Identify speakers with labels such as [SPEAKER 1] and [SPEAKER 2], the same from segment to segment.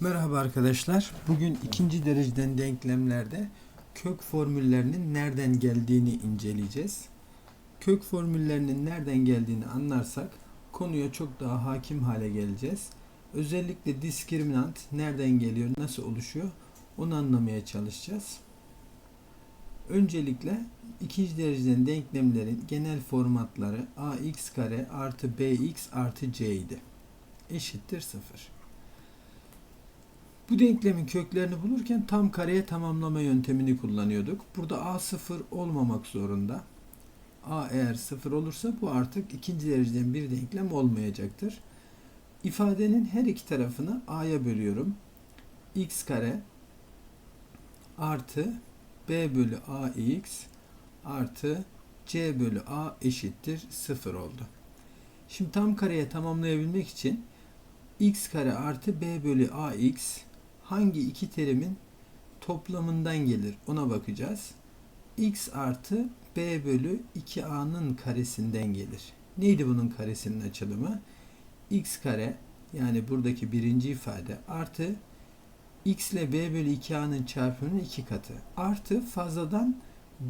[SPEAKER 1] Merhaba arkadaşlar. Bugün ikinci dereceden denklemlerde kök formüllerinin nereden geldiğini inceleyeceğiz. Kök formüllerinin nereden geldiğini anlarsak konuya çok daha hakim hale geleceğiz. Özellikle diskriminant nereden geliyor, nasıl oluşuyor onu anlamaya çalışacağız. Öncelikle ikinci dereceden denklemlerin genel formatları ax kare artı bx artı c idi. Eşittir 0. Bu denklemin köklerini bulurken tam kareye tamamlama yöntemini kullanıyorduk. Burada a sıfır olmamak zorunda. a eğer sıfır olursa bu artık ikinci dereceden bir denklem olmayacaktır. İfadenin her iki tarafını a'ya bölüyorum. x kare artı b bölü ax artı c bölü a eşittir 0 oldu. Şimdi tam kareye tamamlayabilmek için x kare artı b bölü ax hangi iki terimin toplamından gelir ona bakacağız. x artı b bölü 2a'nın karesinden gelir. Neydi bunun karesinin açılımı? x kare yani buradaki birinci ifade artı x ile b bölü 2a'nın çarpımının iki katı. Artı fazladan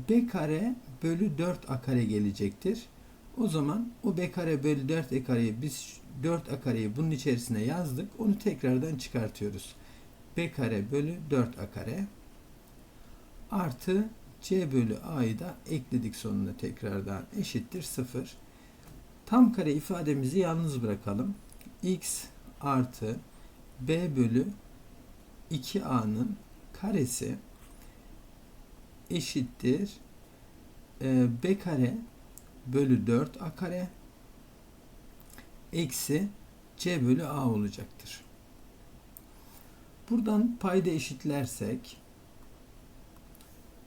[SPEAKER 1] b kare bölü 4a kare gelecektir. O zaman o b kare bölü 4 a kareyi biz 4 a kareyi bunun içerisine yazdık. Onu tekrardan çıkartıyoruz b kare bölü 4a kare artı c bölü a'yı da ekledik sonuna tekrardan eşittir 0. Tam kare ifademizi yalnız bırakalım. x artı b bölü 2a'nın karesi eşittir e, b kare bölü 4a kare eksi c bölü a olacaktır. Buradan payda eşitlersek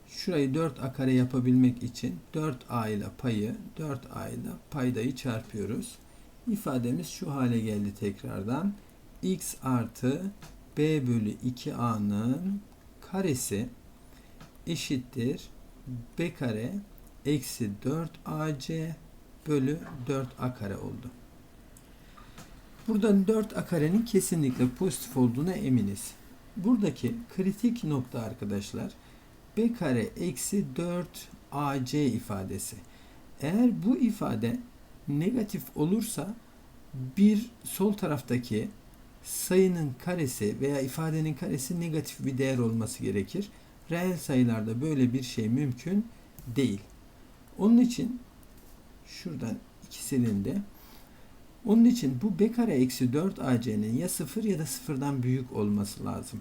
[SPEAKER 1] şurayı 4a kare yapabilmek için 4a ile payı 4a ile paydayı çarpıyoruz. İfademiz şu hale geldi tekrardan. x artı b bölü 2a'nın karesi eşittir b kare eksi 4ac bölü 4a kare oldu. Buradan 4 a karenin kesinlikle pozitif olduğuna eminiz. Buradaki kritik nokta arkadaşlar b kare eksi 4 ac ifadesi. Eğer bu ifade negatif olursa bir sol taraftaki sayının karesi veya ifadenin karesi negatif bir değer olması gerekir. Reel sayılarda böyle bir şey mümkün değil. Onun için şuradan ikisinin de onun için bu b kare eksi 4 ac'nin ya 0 ya da 0'dan büyük olması lazım.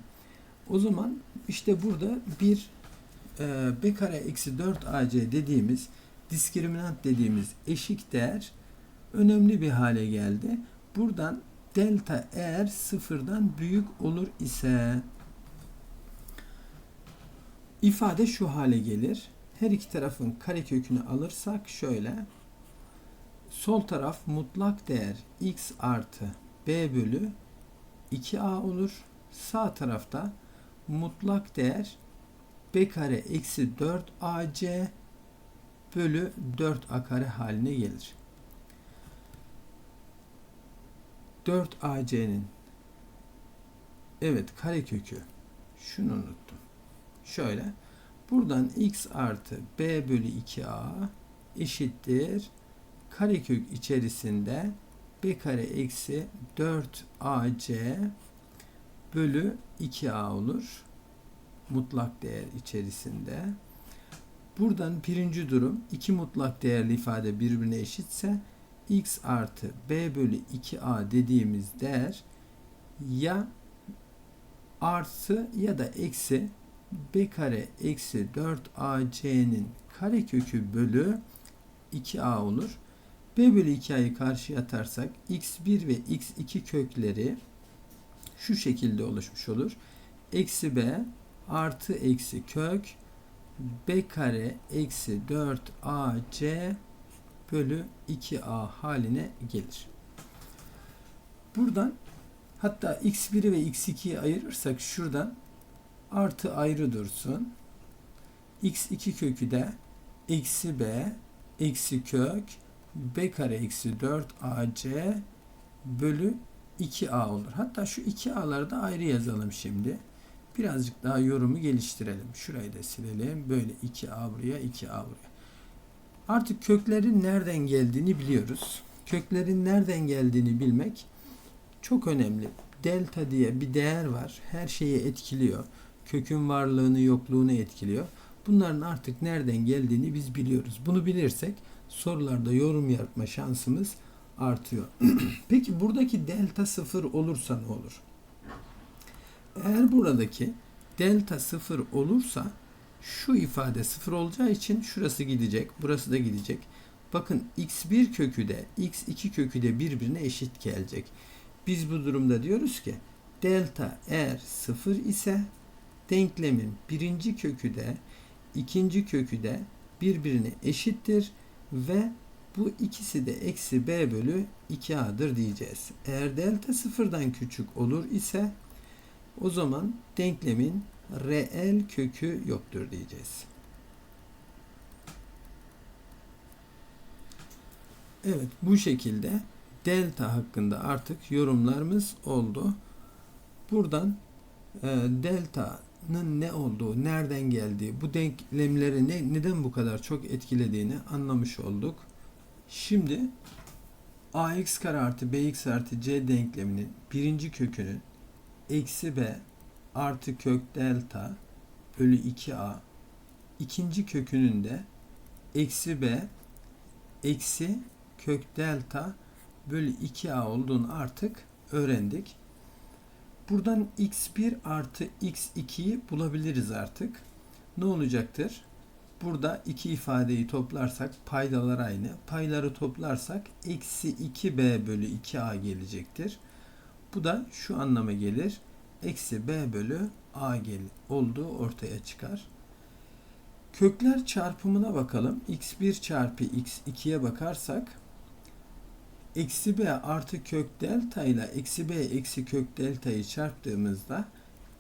[SPEAKER 1] O zaman işte burada bir e, b kare eksi 4 ac dediğimiz diskriminant dediğimiz eşik değer önemli bir hale geldi. Buradan delta eğer sıfırdan büyük olur ise ifade şu hale gelir. Her iki tarafın karekökünü alırsak şöyle sol taraf mutlak değer x artı b bölü 2a olur. Sağ tarafta mutlak değer b kare eksi 4 ac bölü 4a kare haline gelir. 4 ac'nin evet karekökü şunu unuttum. Şöyle buradan x artı b bölü 2a eşittir karekök içerisinde b kare eksi 4ac bölü 2a olur. Mutlak değer içerisinde. Buradan birinci durum iki mutlak değerli ifade birbirine eşitse x artı b bölü 2a dediğimiz değer ya artı ya da eksi b kare eksi 4ac'nin karekökü bölü 2a olur. B bölü 2a'yı karşıya atarsak x1 ve x2 kökleri şu şekilde oluşmuş olur. Eksi b artı eksi kök b kare eksi 4ac bölü 2a haline gelir. Buradan hatta x1'i ve x2'yi ayırırsak şuradan artı ayrı dursun. x2 kökü de eksi b eksi kök b kare eksi 4 ac bölü 2a olur. Hatta şu 2a'ları da ayrı yazalım şimdi. Birazcık daha yorumu geliştirelim. Şurayı da silelim. Böyle 2a buraya, 2a buraya. Artık köklerin nereden geldiğini biliyoruz. Köklerin nereden geldiğini bilmek çok önemli. Delta diye bir değer var. Her şeyi etkiliyor. Kökün varlığını, yokluğunu etkiliyor. Bunların artık nereden geldiğini biz biliyoruz. Bunu bilirsek sorularda yorum yapma şansımız artıyor. Peki buradaki delta sıfır olursa ne olur? Eğer buradaki delta sıfır olursa şu ifade sıfır olacağı için şurası gidecek, burası da gidecek. Bakın x1 kökü de x2 kökü de birbirine eşit gelecek. Biz bu durumda diyoruz ki delta eğer sıfır ise denklemin birinci kökü de ikinci kökü de birbirine eşittir ve bu ikisi de eksi b bölü 2a'dır diyeceğiz. Eğer delta sıfırdan küçük olur ise o zaman denklemin reel kökü yoktur diyeceğiz. Evet bu şekilde delta hakkında artık yorumlarımız oldu. Buradan e, delta'nın ne olduğu, nereden geldiği, bu denklemleri ne, neden bu kadar çok etkilediğini anlamış olduk. Şimdi ax kare artı bx artı c denkleminin birinci kökünün eksi b artı kök delta bölü 2a ikinci kökünün de eksi b eksi kök delta bölü 2a olduğunu artık öğrendik. Buradan x1 artı x2'yi bulabiliriz artık. Ne olacaktır? Burada iki ifadeyi toplarsak paydalar aynı. Payları toplarsak eksi 2b bölü 2a gelecektir. Bu da şu anlama gelir. Eksi b bölü a gel olduğu ortaya çıkar. Kökler çarpımına bakalım. x1 çarpı x2'ye bakarsak eksi b artı kök delta ile eksi b eksi kök deltayı çarptığımızda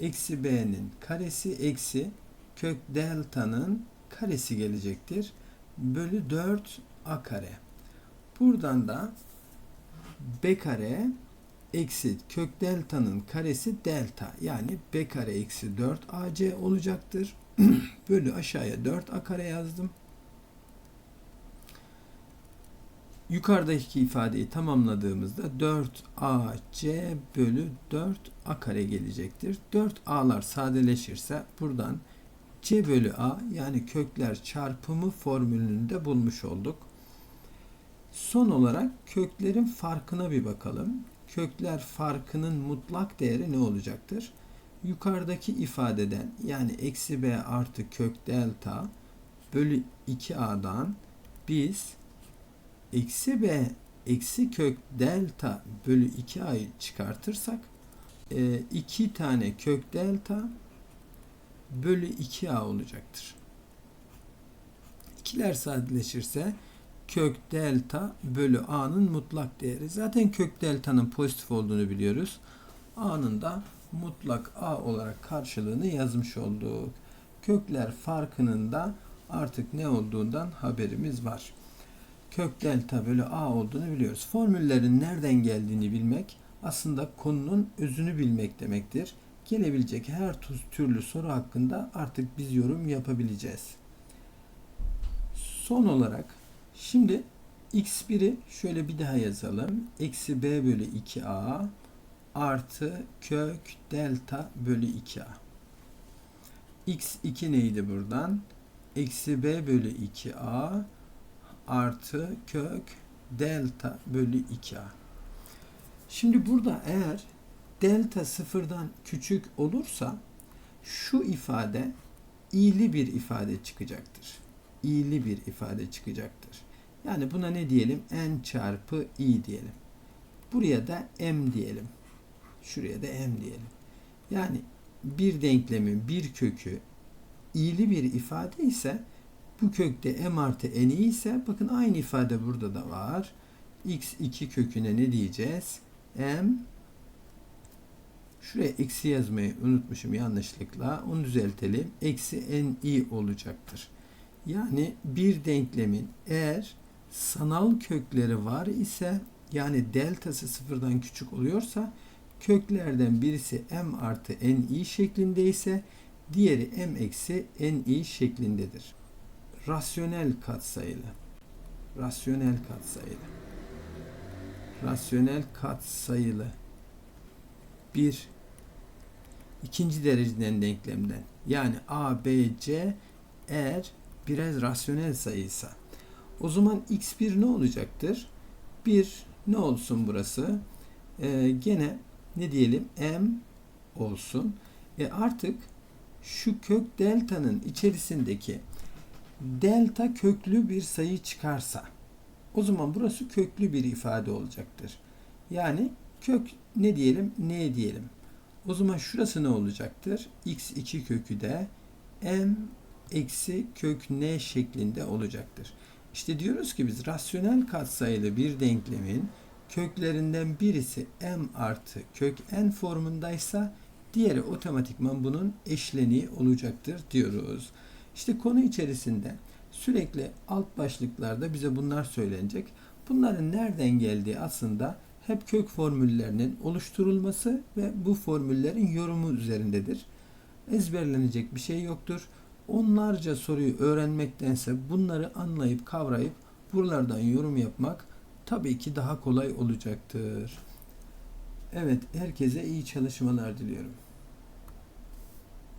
[SPEAKER 1] eksi b'nin karesi eksi kök delta'nın karesi gelecektir. Bölü 4 a kare. Buradan da b kare eksi kök delta'nın karesi delta. Yani b kare eksi 4 ac olacaktır. Bölü aşağıya 4 a kare yazdım. Yukarıdaki ifadeyi tamamladığımızda 4ac bölü 4a kare gelecektir. 4a'lar sadeleşirse buradan c bölü a yani kökler çarpımı formülünü de bulmuş olduk. Son olarak köklerin farkına bir bakalım. Kökler farkının mutlak değeri ne olacaktır? Yukarıdaki ifadeden yani eksi b artı kök delta bölü 2a'dan biz eksi b eksi kök delta bölü 2a'yı çıkartırsak e, iki tane kök delta bölü 2a olacaktır. İkiler sadeleşirse kök delta bölü a'nın mutlak değeri. Zaten kök delta'nın pozitif olduğunu biliyoruz. a'nın da mutlak a olarak karşılığını yazmış olduk. Kökler farkının da artık ne olduğundan haberimiz var. Kök delta bölü a olduğunu biliyoruz. Formüllerin nereden geldiğini bilmek aslında konunun özünü bilmek demektir. Gelebilecek her türlü soru hakkında artık biz yorum yapabileceğiz. Son olarak şimdi x1'i şöyle bir daha yazalım. Eksi b bölü 2a artı kök delta bölü 2a. x2 neydi buradan? Eksi b bölü 2a artı kök delta bölü 2a. Şimdi burada eğer delta sıfırdan küçük olursa şu ifade i'li bir ifade çıkacaktır. i'li bir ifade çıkacaktır. Yani buna ne diyelim? n çarpı i diyelim. Buraya da m diyelim. Şuraya da m diyelim. Yani bir denklemin bir kökü i'li bir ifade ise bu kökte m artı n ise bakın aynı ifade burada da var. x2 köküne ne diyeceğiz? m Şuraya eksi yazmayı unutmuşum yanlışlıkla. Onu düzeltelim. Eksi ni olacaktır. Yani bir denklemin eğer sanal kökleri var ise yani deltası sıfırdan küçük oluyorsa köklerden birisi m artı n i şeklindeyse diğeri m eksi n i şeklindedir. Rasyonel katsayılı. Rasyonel katsayılı. Rasyonel katsayılı. 1 ikinci dereceden denklemden yani a, b, c eğer biraz rasyonel sayıysa o zaman x1 ne olacaktır? 1 ne olsun burası? Ee, gene ne diyelim m olsun. E artık şu kök delta'nın içerisindeki delta köklü bir sayı çıkarsa o zaman burası köklü bir ifade olacaktır. Yani kök ne diyelim ne diyelim. O zaman şurası ne olacaktır? x2 kökü de m eksi kök n şeklinde olacaktır. İşte diyoruz ki biz rasyonel katsayılı bir denklemin köklerinden birisi m artı kök n formundaysa diğeri otomatikman bunun eşleniği olacaktır diyoruz. İşte konu içerisinde sürekli alt başlıklarda bize bunlar söylenecek. Bunların nereden geldiği aslında hep kök formüllerinin oluşturulması ve bu formüllerin yorumu üzerindedir. Ezberlenecek bir şey yoktur. Onlarca soruyu öğrenmektense bunları anlayıp kavrayıp buralardan yorum yapmak tabii ki daha kolay olacaktır. Evet, herkese iyi çalışmalar diliyorum.